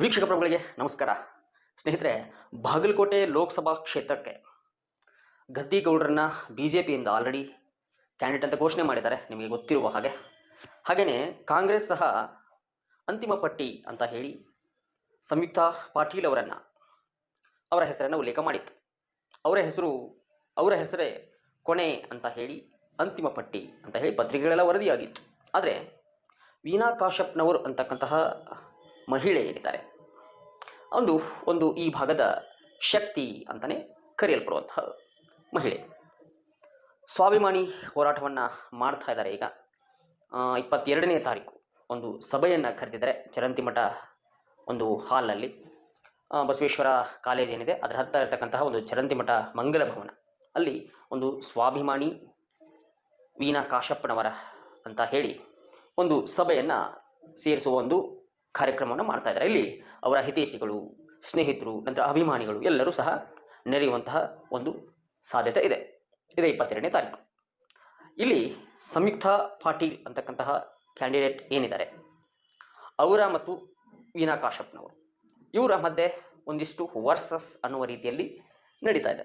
ವೀಕ್ಷಕ ಪ್ರಭುಗಳಿಗೆ ನಮಸ್ಕಾರ. ಸ್ನೇಹಿತರೆ, ಬಾಗಲಕೋಟೆ ಲೋಕಸಭಾ ಕ್ಷೇತ್ರಕ್ಕೆ ಗದ್ದಿಗೌಡರನ್ನ ಬಿ ಜೆ ಪಿಯಿಂದ ಆಲ್ರೆಡಿ ಕ್ಯಾಂಡಿಡೇಟ್ ಅಂತ ಘೋಷಣೆ ಮಾಡಿದ್ದಾರೆ, ನಿಮಗೆ ಗೊತ್ತಿರುವ ಹಾಗೆ. ಹಾಗೆಯೇ ಕಾಂಗ್ರೆಸ್ ಸಹ ಅಂತಿಮ ಪಟ್ಟಿ ಅಂತ ಹೇಳಿ ಸಂಯುಕ್ತ ಪಾಟೀಲ್ ಅವರನ್ನು ಅವರ ಹೆಸರನ್ನು ಉಲ್ಲೇಖ ಮಾಡಿತ್ತು. ಅವರ ಹೆಸರು, ಅವರ ಹೆಸರೇ ಕೊನೆ ಅಂತ ಹೇಳಿ ಅಂತಿಮ ಪಟ್ಟಿ ಅಂತ ಹೇಳಿ ಪತ್ರಿಕೆಗಳೆಲ್ಲ ವರದಿಯಾಗಿತ್ತು. ಆದರೆ ವೀನಾ ಕಾಶ್ಯಪ್ನವರು ಅಂತಕ್ಕಂತಹ ಮಹಿಳೆ ಏನಿದ್ದಾರೆ ಒಂದು ಒಂದು ಈ ಭಾಗದ ಶಕ್ತಿ ಅಂತಲೇ ಕರೆಯಲ್ಪಡುವಂತಹ ಮಹಿಳೆ. ಸ್ವಾಭಿಮಾನಿ ಹೋರಾಟವನ್ನು ಮಾಡ್ತಾ ಇದ್ದಾರೆ ಈಗ. ಇಪ್ಪತ್ತೆರಡನೇ ತಾರೀಕು ಒಂದು ಸಭೆಯನ್ನು ಕರೆದಿದ್ದಾರೆ ಚರಂತಿಮಠ ಒಂದು ಹಾಲ್ನಲ್ಲಿ. ಆ, ಬಸವೇಶ್ವರ ಕಾಲೇಜ್ ಏನಿದೆ ಅದರ ಹತ್ತಿರ ಇರತಕ್ಕಂತಹ ಒಂದು ಚರಂತಿಮಠ ಮಂಗಲ ಭವನ. ಅಲ್ಲಿ ಒಂದು ಸ್ವಾಭಿಮಾನಿ ವೀಣಾ ಕಾಶಪ್ಪನವರ ಅಂತ ಹೇಳಿ ಒಂದು ಸಭೆಯನ್ನು ಸೇರಿಸುವ ಒಂದು ಕಾರ್ಯಕ್ರಮವನ್ನು ಮಾಡ್ತಾ ಇದ್ದಾರೆ. ಇಲ್ಲಿ ಅವರ ಹಿತೈಷಿಗಳು, ಸ್ನೇಹಿತರು, ನಂತರ ಅಭಿಮಾನಿಗಳು ಎಲ್ಲರೂ ಸಹ ನೆರೆಯುವಂತಹ ಒಂದು ಸಾಧ್ಯತೆ ಇದೆ. ಇದೆ ಇಪ್ಪತ್ತೆರಡನೇ ತಾರೀಕು. ಇಲ್ಲಿ ಸಂಯುಕ್ತ ಪಾಟೀಲ್ ಅಂತಕ್ಕಂತಹ ಕ್ಯಾಂಡಿಡೇಟ್ ಏನಿದ್ದಾರೆ? ಅವರ ಮತ್ತು ವೀನಾ ಕಾಶಪ್ನವರು ಇವರ ಮಧ್ಯೆ ಒಂದಿಷ್ಟು ವರ್ಸಸ್ ಅನ್ನುವ ರೀತಿಯಲ್ಲಿ ನಡೀತಾ ಇದೆ.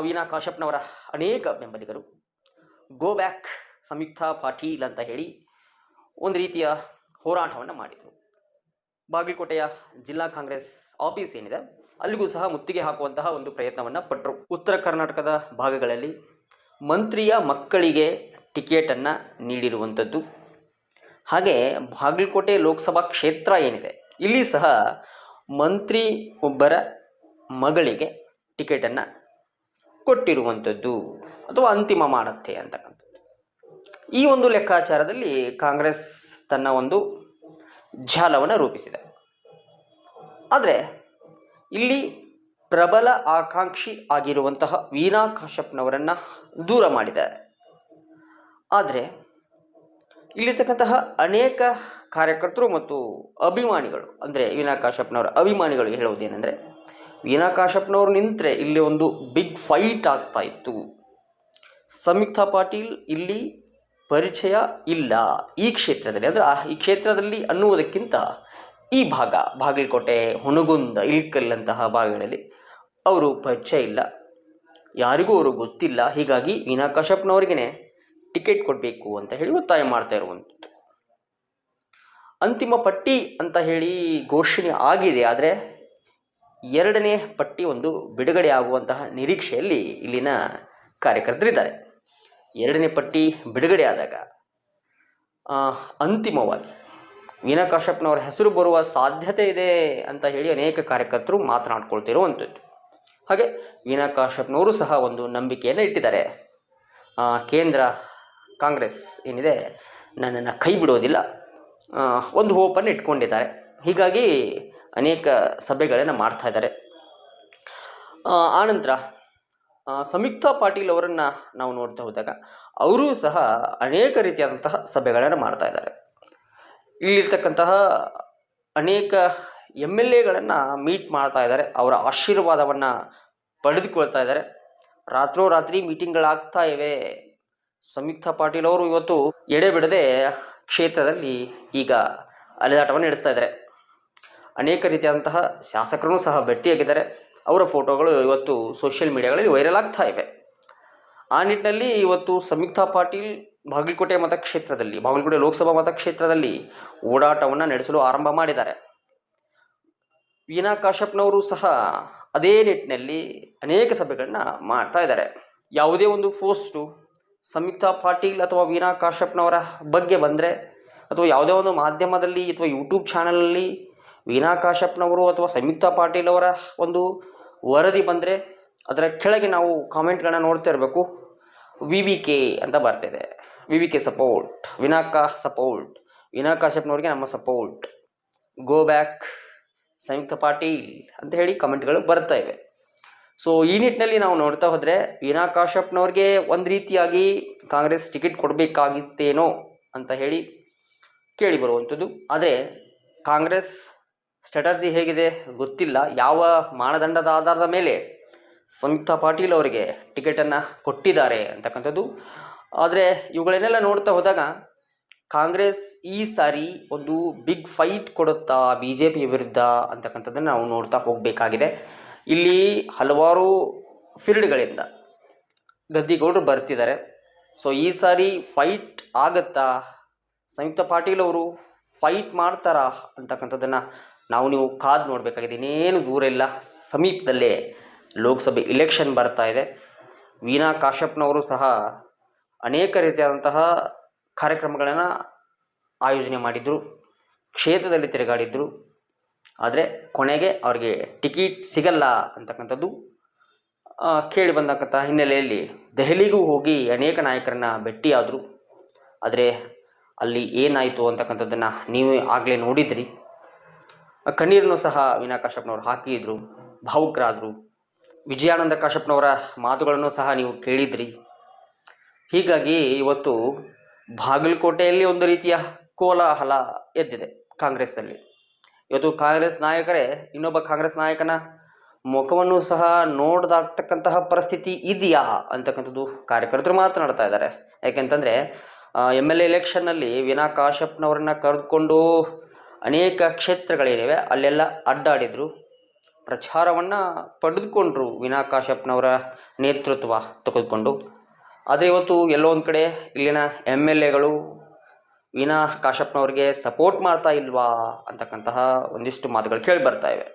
ವೀನಾ ಕಾಶಪ್ನವರ ಅನೇಕ ಬೆಂಬಲಿಗರು. ಗೋ ಬ್ಯಾಕ್ ಸಂಯುಕ್ತ ಪಾಟೀಲ್ ಅಂತ ಹೇಳಿ ಒಂದು ರೀತಿಯ ಹೋರಾಟವನ್ನು ಮಾಡಿದರು. ಬಾಗಲಕೋಟೆಯ ಜಿಲ್ಲಾ ಕಾಂಗ್ರೆಸ್ ಆಫೀಸ್ ಏನಿದೆ, ಅಲ್ಲಿಗೂ ಸಹ ಮುತ್ತಿಗೆ ಹಾಕುವಂತಹ ಒಂದು ಪ್ರಯತ್ನವನ್ನು ಪಟ್ಟರು ಉತ್ತರ ಕರ್ನಾಟಕದ ಭಾಗಗಳಲ್ಲಿ ಮಂತ್ರಿಯ ಮಕ್ಕಳಿಗೆ ಟಿಕೆಟನ್ನು ನೀಡಿರುವಂಥದ್ದು. ಹಾಗೆ ಬಾಗಲಕೋಟೆ ಲೋಕಸಭಾ ಕ್ಷೇತ್ರ ಏನಿದೆ, ಇಲ್ಲಿ ಸಹ ಮಂತ್ರಿ ಒಬ್ಬರ ಮಗಳಿಗೆ ಟಿಕೆಟನ್ನು ಕೊಟ್ಟಿರುವಂಥದ್ದು ಅಥವಾ ಅಂತಿಮ ಮಾಡುತ್ತೆ ಅಂತಕ್ಕಂಥದ್ದು. ಈ ಒಂದು ಲೆಕ್ಕಾಚಾರದಲ್ಲಿ ಕಾಂಗ್ರೆಸ್ ತನ್ನ ಒಂದು ಜಾಲವನ್ನು ರೂಪಿಸಿದೆ. ಆದರೆ ಇಲ್ಲಿ ಪ್ರಬಲ ಆಕಾಂಕ್ಷಿ ಆಗಿರುವಂತಹ ವೀಣಾ ಕಾಶ್ಯಪ್ನವರನ್ನು ದೂರ ಮಾಡಿದ್ದಾರೆ ಆದರೆ ಇಲ್ಲಿರ್ತಕ್ಕಂತಹ ಅನೇಕ ಕಾರ್ಯಕರ್ತರು ಮತ್ತು ಅಭಿಮಾನಿಗಳು, ಅಂದರೆ ವೀಣಾ ಕಾಶ್ಯಪ್ನವರ ಅಭಿಮಾನಿಗಳು ಹೇಳುವುದೇನೆಂದರೆ, ವೀಣಾ ಕಾಶ್ಯಪ್ನವರು ನಿಂತರೆ ಇಲ್ಲಿ ಒಂದು ಬಿಗ್ ಫೈಟ್ ಆಗ್ತಾ ಇತ್ತು. ಸಂಯುಕ್ತಾ ಪಾಟೀಲ್ ಇಲ್ಲಿ ಪರಿಚಯ ಇಲ್ಲ ಈ ಕ್ಷೇತ್ರದಲ್ಲಿ. ಅಂದರೆ ಈ ಕ್ಷೇತ್ರದಲ್ಲಿ ಅನ್ನುವುದಕ್ಕಿಂತ ಈ ಭಾಗ, ಬಾಗಲಕೋಟೆ, ಹುಣಗುಂದ ಇಲ್ಕಲ್ಲಂತಹ ಭಾಗಗಳಲ್ಲಿ ಅವರು ಪರಿಚಯ ಇಲ್ಲ. ಯಾರಿಗೂ ಅವರು ಗೊತ್ತಿಲ್ಲ. ಹೀಗಾಗಿ ವೀನಾ ಕಾಶ್ಯಪ್ನವ್ರಿಗೇ ಟಿಕೆಟ್ ಕೊಡಬೇಕು ಅಂತ ಹೇಳಿ ಒತ್ತಾಯ ಮಾಡ್ತಾ ಇರುವಂಥದ್ದು. ಅಂತಿಮ ಪಟ್ಟಿ ಅಂತ ಹೇಳಿ ಘೋಷಣೆ ಆಗಿದೆ. ಆದರೆ ಎರಡನೇ ಪಟ್ಟಿ ಒಂದು ಬಿಡುಗಡೆ ಆಗುವಂತಹ ನಿರೀಕ್ಷೆಯಲ್ಲಿ ಇಲ್ಲಿನ ಕಾರ್ಯಕರ್ತರಿದ್ದಾರೆ. ಎರಡನೇ ಪಟ್ಟಿ ಬಿಡುಗಡೆ ಆದಾಗ ಅಂತಿಮವಾಗಿ ವೀಣಾ ಕಾಶ್ಯಪ್ನವರ ಹೆಸರು ಬರುವ ಸಾಧ್ಯತೆ ಇದೆ ಅಂತ ಹೇಳಿ ಅನೇಕ ಕಾರ್ಯಕರ್ತರು ಮಾತನಾಡ್ಕೊಳ್ತಿರುವಂಥದ್ದು. ಹಾಗೆ ವೀನಾ ಕಾಶ್ಯಪ್ನವರು ಸಹ ಒಂದು ನಂಬಿಕೆಯನ್ನು ಇಟ್ಟಿದ್ದಾರೆ. ಕೇಂದ್ರ ಕಾಂಗ್ರೆಸ್ ಏನಿದೆ, ನನ್ನನ್ನು ಕೈ ಬಿಡೋದಿಲ್ಲ. ಒಂದು ಹೋಪನ್ನು ಇಟ್ಕೊಂಡಿದ್ದಾರೆ. ಹೀಗಾಗಿ ಅನೇಕ ಸಭೆಗಳನ್ನು ಮಾಡ್ತಾ ಇದ್ದಾರೆ. ಆನಂತರ ಸಂಯುಕ್ತ ಪಾಟೀಲ್ ಅವರನ್ನು ನಾವು ನೋಡ್ತಾ ಹೋದಾಗ ಅವರೂ ಸಹ ಅನೇಕ ರೀತಿಯಾದಂತಹ ಸಭೆಗಳನ್ನು ಮಾಡ್ತಾ ಇದ್ದಾರೆ. ಇಲ್ಲಿರ್ತಕ್ಕಂತಹ ಅನೇಕ ಎಂ ಎಲ್ ಎಗಳನ್ನು ಮೀಟ್ ಮಾಡ್ತಾ ಇದ್ದಾರೆ. ಅವರ ಆಶೀರ್ವಾದವನ್ನು ಪಡೆದುಕೊಳ್ತಾ ಇದ್ದಾರೆ. ರಾತ್ರೋರಾತ್ರಿ ಮೀಟಿಂಗ್ಗಳಾಗ್ತಾ ಇವೆ. ಸಂಯುಕ್ತ ಪಾಟೀಲ್ ಅವರು ಇವತ್ತು ಎಡೆ ಬಿಡದೆ ಕ್ಷೇತ್ರದಲ್ಲಿ ಈಗ ಅಲೆದಾಟವನ್ನು ನಡೆಸ್ತಾ ಇದ್ದಾರೆ. ಅನೇಕ ರೀತಿಯಾದಂತಹ ಶಾಸಕರು ಸಹ ಭೇಟಿಯಾಗಿದ್ದಾರೆ. ಅವರ ಫೋಟೋಗಳು ಇವತ್ತು ಸೋಷಿಯಲ್ ಮೀಡಿಯಾಗಳಲ್ಲಿ ವೈರಲ್ ಆಗ್ತಾ ಇವೆ. ಆ ನಿಟ್ಟಿನಲ್ಲಿ ಇವತ್ತು ಸಂಯುಕ್ತಾ ಪಾಟೀಲ್ ಬಾಗಲಕೋಟೆ ಮತಕ್ಷೇತ್ರದಲ್ಲಿ, ಬಾಗಲಕೋಟೆ ಲೋಕಸಭಾ ಮತಕ್ಷೇತ್ರದಲ್ಲಿ ಓಡಾಟವನ್ನು ನಡೆಸಲು ಆರಂಭ ಮಾಡಿದ್ದಾರೆ. ವೀನಾ ಕಾಶ್ಯಪ್ನವರು ಸಹ ಅದೇ ನಿಟ್ಟಿನಲ್ಲಿ ಅನೇಕ ಸಭೆಗಳನ್ನ ಮಾಡ್ತಾ ಇದ್ದಾರೆ. ಯಾವುದೇ ಒಂದು ಪೋಸ್ಟು ಸಂಯುಕ್ತಾ ಪಾಟೀಲ್ ಅಥವಾ ವೀನಾ ಕಾಶ್ಯಪ್ನವರ ಬಗ್ಗೆ ಬಂದರೆ, ಅಥವಾ ಯಾವುದೇ ಒಂದು ಮಾಧ್ಯಮದಲ್ಲಿ ಅಥವಾ ಯೂಟ್ಯೂಬ್ ಚಾನಲಲ್ಲಿ ವೀನಾ ಕಾಶ್ಯಪ್ನವರು ಅಥವಾ ಸಂಯುಕ್ತಾ ಪಾಟೀಲ್ ಅವರ ಒಂದು ವರದಿ ಬಂದರೆ ಅದರ ಕೆಳಗೆ ನಾವು ಕಾಮೆಂಟ್ಗಳನ್ನ ನೋಡ್ತಾ ಇರಬೇಕು. ವಿ ವಿ ಕೆ ಅಂತ ಬರ್ತಿದೆ ವಿ ವಿ ಕೆ ಸಪೋರ್ಟ್, ವಿನಾಕಾ ಸಪೋರ್ಟ್ ವಿನಾ ಕಾಶ್ಯಪ್ನವ್ರಿಗೆ ನಮ್ಮ support. Go back, Samyukta Patil ಅಂತ ಹೇಳಿ ಕಮೆಂಟ್ಗಳು ಬರ್ತಾ ಇವೆ. ಸೊ, ಈ ನಿಟ್ಟಿನಲ್ಲಿ ನಾವು ನೋಡ್ತಾ ಹೋದರೆ ವಿನಾ ಕಾಶ್ಯಪ್ನವ್ರಿಗೆ ಒಂದು ರೀತಿಯಾಗಿ ಕಾಂಗ್ರೆಸ್ ಟಿಕೆಟ್ ಕೊಡಬೇಕಾಗಿತ್ತೇನೋ ಅಂತ ಹೇಳಿ ಕೇಳಿ ಬರುವಂಥದ್ದು. ಆದರೆ ಕಾಂಗ್ರೆಸ್ ಸ್ಟ್ರಾಟಜಿ ಹೇಗಿದೆ ಗೊತ್ತಿಲ್ಲ. ಯಾವ ಮಾನದಂಡದ ಆಧಾರದ ಮೇಲೆ ಸಂಯುಕ್ತ ಪಾಟೀಲ್ ಅವರಿಗೆ ಟಿಕೆಟನ್ನು ಕೊಟ್ಟಿದ್ದಾರೆ ಅಂತಕ್ಕಂಥದ್ದು. ಆದರೆ ಇವುಗಳನ್ನೆಲ್ಲ ನೋಡ್ತಾ ಹೋದಾಗ ಕಾಂಗ್ರೆಸ್ ಈ ಸಾರಿ ಒಂದು ಬಿಗ್ ಫೈಟ್ ಕೊಡುತ್ತಾ ಬಿ ಜೆ ಪಿ ವಿರುದ್ಧ ಅಂತಕ್ಕಂಥದ್ದನ್ನು ನಾವು ನೋಡ್ತಾ ಹೋಗಬೇಕಾಗಿದೆ. ಇಲ್ಲಿ ಹಲವಾರು ಫೀಲ್ಡ್ಗಳಿಂದ ಗದ್ದಿಗೌಡರು ಬರ್ತಿದ್ದಾರೆ. ಸೊ ಈ ಸಾರಿ ಫೈಟ್ ಆಗುತ್ತಾ? ಸಂಯುಕ್ತ ಪಾಟೀಲ್ ಅವರು ಫೈಟ್ ಮಾಡ್ತಾರಾ ಅಂತಕ್ಕಂಥದ್ದನ್ನು ನಾವು ನೀವು ಕಾದು ನೋಡಬೇಕಾಗಿದೆ, ಇನ್ನೇನು ದೂರ ಇಲ್ಲ. ಸಮೀಪದಲ್ಲೇ ಲೋಕಸಭೆ ಇಲೆಕ್ಷನ್ ಬರ್ತಾ ಇದೆ. ವೀಣಾ ಕಾಶ್ಯಪ್ನವರು ಸಹ ಅನೇಕ ರೀತಿಯಾದಂತಹ ಕಾರ್ಯಕ್ರಮಗಳನ್ನು ಆಯೋಜನೆ ಮಾಡಿದರು, ಕ್ಷೇತ್ರದಲ್ಲಿ ತಿರುಗಾಡಿದ್ರು. ಆದರೆ ಕೊನೆಗೆ ಅವರಿಗೆ ಟಿಕೆಟ್ ಸಿಗಲ್ಲ ಅಂತಕ್ಕಂಥದ್ದು ಕೇಳಿ ಬಂದಕ್ಕಂಥ ಹಿನ್ನೆಲೆಯಲ್ಲಿ ದೆಹಲಿಗೂ ಹೋಗಿ ಅನೇಕ ನಾಯಕರನ್ನ ಭೇಟಿಯಾದರು. ಆದರೆ ಅಲ್ಲಿ ಏನಾಯಿತು ಅಂತಕ್ಕಂಥದ್ದನ್ನು ನೀವೇ ಆಗಲೇ ನೋಡಿದ್ರಿ. ಕಣ್ಣೀರನ್ನು ಸಹ ವೀಣಾ ಕಾಶಪ್ಪನವರು ಹಾಕಿದ್ರು, ಭಾವುಕರಾದರು. ವಿಜಯಾನಂದ ಕಾಶ್ಯಪ್ನವರ ಮಾತುಗಳನ್ನು ಸಹ ನೀವು ಕೇಳಿದ್ರಿ. ಹೀಗಾಗಿ ಇವತ್ತು ಬಾಗಲಕೋಟೆಯಲ್ಲಿ ಒಂದು ರೀತಿಯ ಕೋಲಾಹಲ ಎದ್ದಿದೆ ಕಾಂಗ್ರೆಸ್ಸಲ್ಲಿ. ಇವತ್ತು ಕಾಂಗ್ರೆಸ್ ನಾಯಕರೇ, ಇನ್ನೊಬ್ಬ ಕಾಂಗ್ರೆಸ್ ನಾಯಕನ ಮುಖವನ್ನು ಸಹ ನೋಡದಾಗ್ತಕ್ಕಂತಹ ಪರಿಸ್ಥಿತಿ ಇದೆಯಾ ಅಂತಕ್ಕಂಥದ್ದು ಕಾರ್ಯಕರ್ತರು ಮಾತನಾಡ್ತಾ ಇದ್ದಾರೆ. ಯಾಕೆಂತಂದರೆ ಎಂ ಎಲ್ ಎ ಎಲೆಕ್ಷನ್ನಲ್ಲಿ ವಿನಾ ಕಾಶ್ಯಪ್ನವ್ರನ್ನ ಕರೆದುಕೊಂಡು ಅನೇಕ ಕ್ಷೇತ್ರಗಳೇನಿವೆ ಅಲ್ಲೆಲ್ಲ ಅಡ್ಡಾಡಿದರು. ಪ್ರಚಾರವನ್ನು ಪಡೆದುಕೊಂಡ್ರು ವಿನಾ ಕಾಶ್ಯಪ್ನವರ ನೇತೃತ್ವ ತೆಗೆದುಕೊಂಡು. ಆದರೆ ಇವತ್ತು ಎಲ್ಲೋ ಒಂದು ಕಡೆ ಇಲ್ಲಿನ ಎಂ ಎಲ್ ಎಗಳು ವಿನಾ ಕಾಶ್ಯಪ್ನವ್ರಿಗೆ ಸಪೋರ್ಟ್ ಮಾಡ್ತಾ ಇಲ್ವಾ ಅಂತಕ್ಕಂತಹ ಒಂದಿಷ್ಟು ಮಾತುಗಳು ಕೇಳಿ ಬರ್ತಾ ಇವೆ.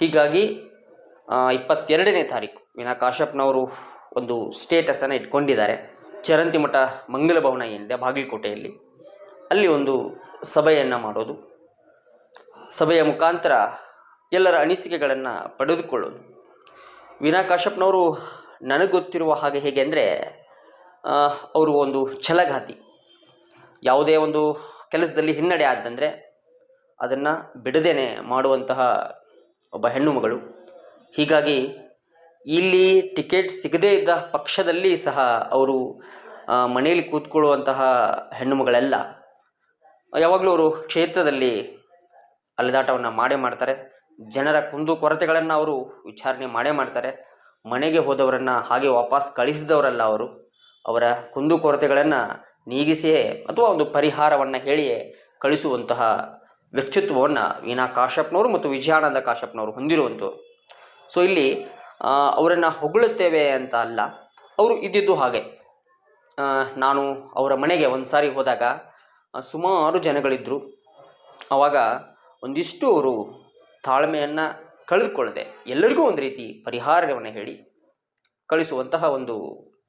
ಹೀಗಾಗಿ ಇಪ್ಪತ್ತೆರಡನೇ ತಾರೀಕು ವಿನಾ ಕಾಶ್ಯಪ್ನವರು ಒಂದು ಸ್ಟೇಟಸನ್ನು ಇಟ್ಕೊಂಡಿದ್ದಾರೆ. ಚರಂತಿಮಠ ಮಂಗಲ ಭವನ ಏನಿದೆ, ಬಾಗಲಕೋಟೆಯಲ್ಲಿ. ಅಲ್ಲಿ ಒಂದು ಸಭೆಯನ್ನು ಮಾಡೋದು. ಸಭೆಯ ಮುಖಾಂತರ ಎಲ್ಲರ ಅನಿಸಿಕೆಗಳನ್ನು ಪಡೆದುಕೊಳ್ಳೋದು. ವೀಣಾ ಕಾಶ್ಯಪ್ನವರು ನನಗೆ ಗೊತ್ತಿರುವ ಹಾಗೆ ಹೇಗೆ ಅಂದರೆ ಅವರು ಒಂದು ಛಲಘಾತಿ. ಯಾವುದೇ ಒಂದು ಕೆಲಸದಲ್ಲಿ ಹಿನ್ನಡೆ ಆದಂದರೆ ಅದನ್ನು ಬಿಡದೇನೆ ಮಾಡುವಂತಹ ಒಬ್ಬ ಹೆಣ್ಣು ಮಗಳು. ಹೀಗಾಗಿ ಇಲ್ಲಿ ಟಿಕೆಟ್ ಸಿಗದೇ ಇದ್ದ ಪಕ್ಷದಲ್ಲಿ ಸಹ ಅವರು ಮನೆಯಲ್ಲಿ ಕೂತ್ಕೊಳ್ಳುವಂತಹ ಹೆಣ್ಣು ಮಗಳೆಲ್ಲ ಯಾವಾಗಲೂ ಅವರು ಕ್ಷೇತ್ರದಲ್ಲಿ ಅಲೆದಾಟವನ್ನು ಮಾಡೇ ಮಾಡ್ತಾರೆ. ಜನರ ಕುಂದು ಕೊರತೆಗಳನ್ನು ಅವರು ವಿಚಾರಣೆ ಮಾಡೇ ಮಾಡ್ತಾರೆ. ಮನೆಗೆ ಹೋದವರನ್ನು ಹಾಗೆ ವಾಪಸ್ ಕಳಿಸಿದವರಲ್ಲ ಅವರು. ಅವರ ಕುಂದು ಕೊರತೆಗಳನ್ನು ನೀಗಿಸಿಯೇ ಅಥವಾ ಒಂದು ಪರಿಹಾರವನ್ನು ಹೇಳಿಯೇ ಕಳಿಸುವಂತಹ ವ್ಯಕ್ತಿತ್ವವನ್ನು ವೀಣಾ ಕಾಶಪ್ನವರು ಮತ್ತು ವಿಜಯಾನಂದ ಕಾಶಪ್ನವರು ಹೊಂದಿರುವಂಥವ್ರು. ಸೊ ಇಲ್ಲಿ ಅವರನ್ನು ಹೊಗಳುತ್ತೇವೆ ಅಂತ ಅಲ್ಲ, ಅವರು ಇದ್ದಿದ್ದು ಹಾಗೆ. ನಾನು ಅವರ ಮನೆಗೆ ಒಂದು ಸಾರಿ ಹೋದಾಗ ಸುಮಾರು ಜನಗಳಿದ್ದರು ಆವಾಗ ಒಂದಿಷ್ಟು ಅವರು ತಾಳ್ಮೆಯನ್ನು ಕಳೆದುಕೊಳ್ಳದೆ ಎಲ್ಲರಿಗೂ ಒಂದು ರೀತಿ ಪರಿಹಾರವನ್ನು ಹೇಳಿ ಕಳಿಸುವಂತಹ ಒಂದು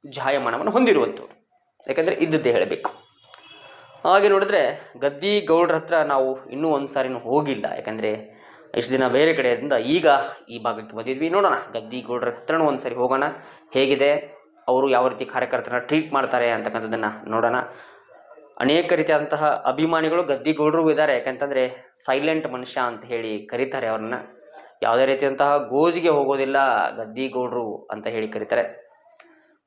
ಜಾಯಮಾನವನ್ನು ಹೊಂದಿರುವಂಥವ್ರು. ಯಾಕಂದರೆ ಇದ್ದದ್ದೇ ಹೇಳಬೇಕು. ಹಾಗೆ ನೋಡಿದ್ರೆ ಗದ್ದಿ ಗೌಡ್ರ ಹತ್ರ ನಾವು ಇನ್ನೂ ಒಂದು ಸಾರಿನೂ ಹೋಗಿಲ್ಲ. ಯಾಕಂದರೆ ಇಷ್ಟು ದಿನ ಬೇರೆ ಕಡೆಯಿಂದ ಈಗ ಈ ಭಾಗಕ್ಕೆ ಬಂದಿದ್ವಿ. ನೋಡೋಣ, ಗದ್ದಿ ಗೌಡ್ರ ಹತ್ರನೂ ಒಂದು ಸಾರಿ ಹೋಗೋಣ. ಹೇಗಿದೆ? ಅವರು ಯಾವ ರೀತಿ ಕಾರ್ಯಕರ್ತರನ್ನ ಟ್ರೀಟ್ ಮಾಡ್ತಾರೆ ಅಂತಕ್ಕಂಥದ್ದನ್ನು ನೋಡೋಣ. ಅನೇಕ ರೀತಿಯಾದಂತಹ ಅಭಿಮಾನಿಗಳು ಗದ್ದಿಗೌಡರು ಇದ್ದಾರೆ. ಯಾಕಂತಂದರೆ ಸೈಲೆಂಟ್ ಮನುಷ್ಯ ಅಂತ ಹೇಳಿ ಕರೀತಾರೆ ಅವ್ರನ್ನ. ಯಾವುದೇ ರೀತಿಯಂತಹ ಗೋಜಿಗೆ ಹೋಗೋದಿಲ್ಲ ಗದ್ದಿಗೌಡರು ಅಂತ ಹೇಳಿ ಕರೀತಾರೆ.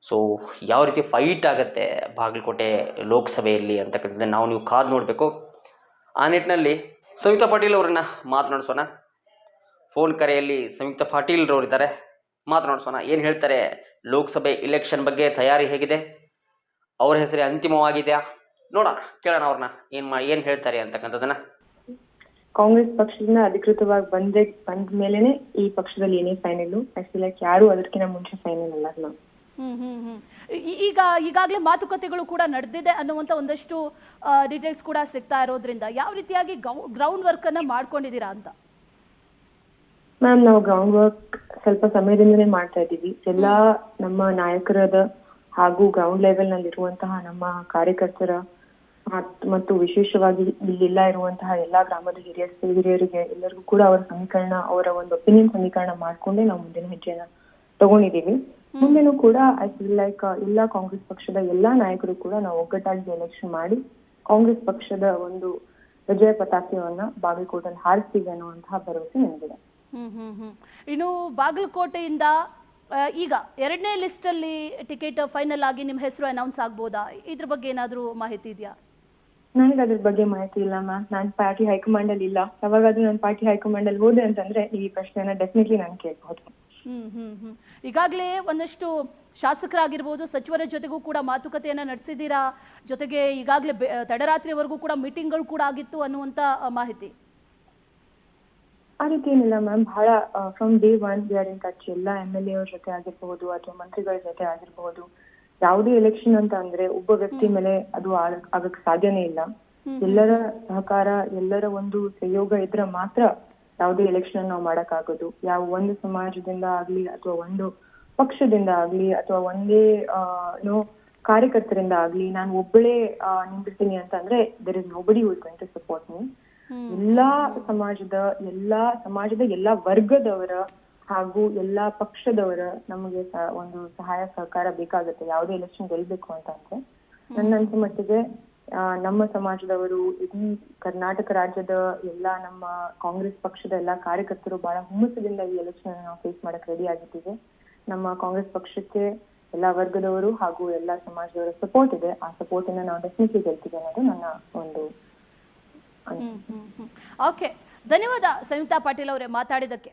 ಸೊ ಯಾವ ರೀತಿ ಫೈಟ್ ಆಗುತ್ತೆ ಬಾಗಲಕೋಟೆ ಲೋಕಸಭೆಯಲ್ಲಿ ಅಂತಕ್ಕಂಥ ನಾವು ನೀವು ಕಾದು ನೋಡಬೇಕು. ಆ ನಿಟ್ಟಿನಲ್ಲಿ ಸಂಯುಕ್ತ ಪಾಟೀಲ್ ಅವರನ್ನ ಮಾತನಾಡಿಸೋಣ. ಫೋನ್ ಕರೆಯಲ್ಲಿ ಸಂಯುಕ್ತ ಪಾಟೀಲ್ರವ್ರು ಇದ್ದಾರೆ ಮಾತನಾಡಿಸೋಣ. ಏನು ಹೇಳ್ತಾರೆ? ಲೋಕಸಭೆ ಇಲೆಕ್ಷನ್ ಬಗ್ಗೆ ತಯಾರಿ ಹೇಗಿದೆ? ಅವರ ಹೆಸರೇ ಅಂತಿಮವಾಗಿದೆಯಾ? ನೋಡೋಣ ಕೇಳೋಣ ಅವ್ರನ್ನ ಏನ್ ಮಾಡಿ ಏನು ಹೇಳ್ತಾರೆ ಅಂತಕ್ಕಂಥದ್ದನ್ನ. ಕಾಂಗ್ರೆಸ್ ಪಕ್ಷದಿಂದ ಅಧಿಕೃತವಾಗಿ ಬಂದ ಬಂದ ಮೇಲೆನೆ ಈ ಪಕ್ಷದಲ್ಲಿ ಏನೇ ಫೈನಲ್ ಫೀಲ್ ಲೈಕ್ ಯಾರು ಅದಕ್ಕಿಂತ ಮುಂಚೆ ಫೈನಲ್ ಅಲ್ಲ ನಾವು ಹ್ಮ್ ಹ್ಮ್ ಹ್ಮ್. ಈಗ ಈಗಾಗಲೇ ಮಾತುಕತೆಗಳು ಕೂಡ ನಡೆದಿದೆ ಅನ್ನುವಂತ ಒಂದಷ್ಟು ಡೀಟೇಲ್ಸ್ ಕೂಡ ಸಿಗ್ತಾ ಇರೋದ್ರಿಂದ ಯಾವ ರೀತಿಯಾಗಿ ಗ್ರೌಂಡ್ ವರ್ಕ್ ಅನ್ನ ಮಾಡ್ಕೊಂಡಿದ್ದೀರಾ ಅಂತ? ಮ್ಯಾಮ್ ನಾವು ಗ್ರೌಂಡ್ ವರ್ಕ್ ಸ್ವಲ್ಪ ಸಮಯದಿಂದಲೇ ಮಾಡ್ತಾ ಇದ್ದೀವಿ. ಎಲ್ಲಾ ನಮ್ಮ ನಾಯಕರದ ಹಾಗೂ ಗ್ರೌಂಡ್ ಲೆವೆಲ್ನಲ್ಲಿ ಇರುವಂತಹ ನಮ್ಮ ಕಾರ್ಯಕರ್ತರ ಮತ್ತು ವಿಶೇಷವಾಗಿ ಇಲ್ಲೆಲ್ಲ ಇರುವಂತಹ ಎಲ್ಲಾ ಗ್ರಾಮದ ಹಿರಿಯ ಹಿರಿಯರಿಗೆ ಎಲ್ಲರಿಗೂ ಕೂಡ ಅವರ ಸಮೀಕರಣ ಅವರ ಒಂದು ಒಪಿನಿಯನ್ ಸಮೀಕರಣ ಮಾಡ್ಕೊಂಡೇ ನಾವು ಮುಂದಿನ ಹೆಜ್ಜೆನ ತಗೊಂಡಿದೀವಿ ಮುಂದೆನೂ ಕೂಡ ಐ ಫೀಲ್ ಲೈಕ್ ಎಲ್ಲಾ ಕಾಂಗ್ರೆಸ್ ಪಕ್ಷದ ಎಲ್ಲಾ ನಾಯಕರು ಕೂಡ ನಾವು ಒಗ್ಗಟ್ಟಾಗಿ ಎಲೆಕ್ಷನ್ ಮಾಡಿ ಕಾಂಗ್ರೆಸ್ ಪಕ್ಷದ ಒಂದು ವಿಜಯ ಪತಾಕೆಯನ್ನ ಬಾಗಲಕೋಟಲ್ಲಿ ಹಾರಿಸ್ತೀವಿ ಅನ್ನುವಂತಹ ಭರವಸೆ ನನಗಿದೆ. ಇನ್ನು ಬಾಗಲಕೋಟೆಯಿಂದ ಈಗ ಎರಡನೇ ಲಿಸ್ಟಲ್ಲಿ ಟಿಕೆಟ್ ಫೈನಲ್ ಆಗಿ ನಿಮ್ಮ ಹೆಸರು ಅನೌನ್ಸ್ ಆಗ್ಬೋದಾ? ಇದ್ರ ಬಗ್ಗೆ ಏನಾದರೂ ಮಾಹಿತಿ ಇದೆಯಾ? ನನಗೆ ಅದ್ರ ಬಗ್ಗೆ ಮಾಹಿತಿ ಇಲ್ಲ ಮ್ಯಾಮ್. ನಾನು ಪಾರ್ಟಿ ಹೈಕಮಾಂಡ್ ಅಲ್ಲಿ ಇಲ್ಲ. ಯಾವಾಗಾದ್ರೂ ನಾನು ಪಾರ್ಟಿ ಹೈಕಮಾಂಡ್ ಅಲ್ಲಿ ಹೋದೆ ಅಂತಂದ್ರೆ ಈ ಪ್ರಶ್ನೆನ ಡೆಫಿನೆಟ್ಲಿ ನಾನು ಕೇಳ್ಬಹುದು. ಹ್ಮ್ ಹ್ಮ್ ಹ್ಮ್. ಈಗಾಗಲೇ ಒಂದಷ್ಟು ಶಾಸಕರಾಗಿರ್ಬೋದು ಸಚಿವರ ಜೊತೆಗೂ ಕೂಡ ಮಾತುಕತೆಯನ್ನ ನಡೆಸಿದ್ದೀರಾ? ಜೊತೆಗೆ ಈಗಾಗಲೇ ತಡರಾತ್ರಿವರೆಗೂ ಕೂಡ ಮೀಟಿಂಗ್ಗಳು ಕೂಡ ಆಗಿತ್ತು ಅನ್ನುವಂಥ ಮಾಹಿತಿ. ಆ ರೀತಿ ಏನಿಲ್ಲ ಮ್ಯಾಮ್. ಬಹಳ from day one we are in touch ಎಲ್ಲ ಎಂ ಎಲ್ ಎ ಅವ್ರ ಜೊತೆ ಆಗಿರ್ಬಹುದು ಅಥವಾ ಮಂತ್ರಿಗಳ ಜೊತೆ ಆಗಿರ್ಬಹುದು ಯಾವುದೇ ಎಲೆಕ್ಷನ್ ಅಂತ ಅಂದ್ರೆ ಒಬ್ಬ ವ್ಯಕ್ತಿ ಮೇಲೆ ಅದು ಆಗ- ಆಗಕ್ ಸಾಧ್ಯನೇ ಇಲ್ಲ. ಎಲ್ಲರ ಸಹಕಾರ ಎಲ್ಲರ ಒಂದು ಸಹಯೋಗ ಇದ್ರೆ ಮಾತ್ರ ಯಾವುದೇ ಎಲೆಕ್ಷನ್ ನಾವು ಮಾಡಕ್ಕಾಗೋದು. ಯಾವ ಒಂದು ಸಮಾಜದಿಂದ ಆಗ್ಲಿ ಅಥವಾ ಒಂದು ಪಕ್ಷದಿಂದ ಆಗ್ಲಿ ಅಥವಾ ಒಂದೇ ಏನೋ ಕಾರ್ಯಕರ್ತರಿಂದ ಆಗ್ಲಿ ನಾನು ಒಬ್ಬಳೇ ನಿಂತಿರ್ತೀನಿ ಅಂತ ಅಂದ್ರೆ there is nobody will going to support me ಎಲ್ಲಾ ಸಮಾಜದ ಎಲ್ಲಾ ಸಮಾಜದ ಎಲ್ಲಾ ವರ್ಗದವರ ಹಾಗೂ ಎಲ್ಲಾ ಪಕ್ಷದವರ ನಮಗೆ ಒಂದು ಸಹಾಯ ಸಹಕಾರ ಬೇಕಾಗುತ್ತೆ. ಯಾವುದೇ ಎಲೆಕ್ಷನ್ ಗೆಲ್ಲಬೇಕು ಅಂತ ಅಂದ್ರೆ. ನನ್ನ ಅನ್ಸೋ ಮಟ್ಟಿಗೆ ಆ, ನಮ್ಮ ಸಮಾಜದವರು ಇಡೀ ಕರ್ನಾಟಕ ರಾಜ್ಯದ ಎಲ್ಲಾ ನಮ್ಮ ಕಾಂಗ್ರೆಸ್ ಪಕ್ಷದ ಎಲ್ಲಾ ಕಾರ್ಯಕರ್ತರು ಬಹಳ ಹುಮ್ಮಸ್ಸದಿಂದ ಈ ಎಲೆಕ್ಷನ್ ನಾವು ಫೇಸ್ ಮಾಡಕ್ ರೆಡಿ ಆಗಿದ್ದೀವಿ. ನಮ್ಮ ಕಾಂಗ್ರೆಸ್ ಪಕ್ಷಕ್ಕೆ ಎಲ್ಲಾ ವರ್ಗದವರು ಹಾಗೂ ಎಲ್ಲಾ ಸಮಾಜದವರ ಸಪೋರ್ಟ್ ಇದೆ. ಆ ಸಪೋರ್ಟ್ ಇಂದ ನಾವು ಡೆಫಿನೆಟ್ಲಿ ಗೆಲ್ತೀವಿ ಅನ್ನೋದು ನನ್ನ ಒಂದು ಓಕೆ ಧನ್ಯವಾದ ಸಂಯುಕ್ತಾ ಪಾಟೀಲ್ ಅವರೇ ಮಾತಾಡಿದ್ದಕ್ಕೆ.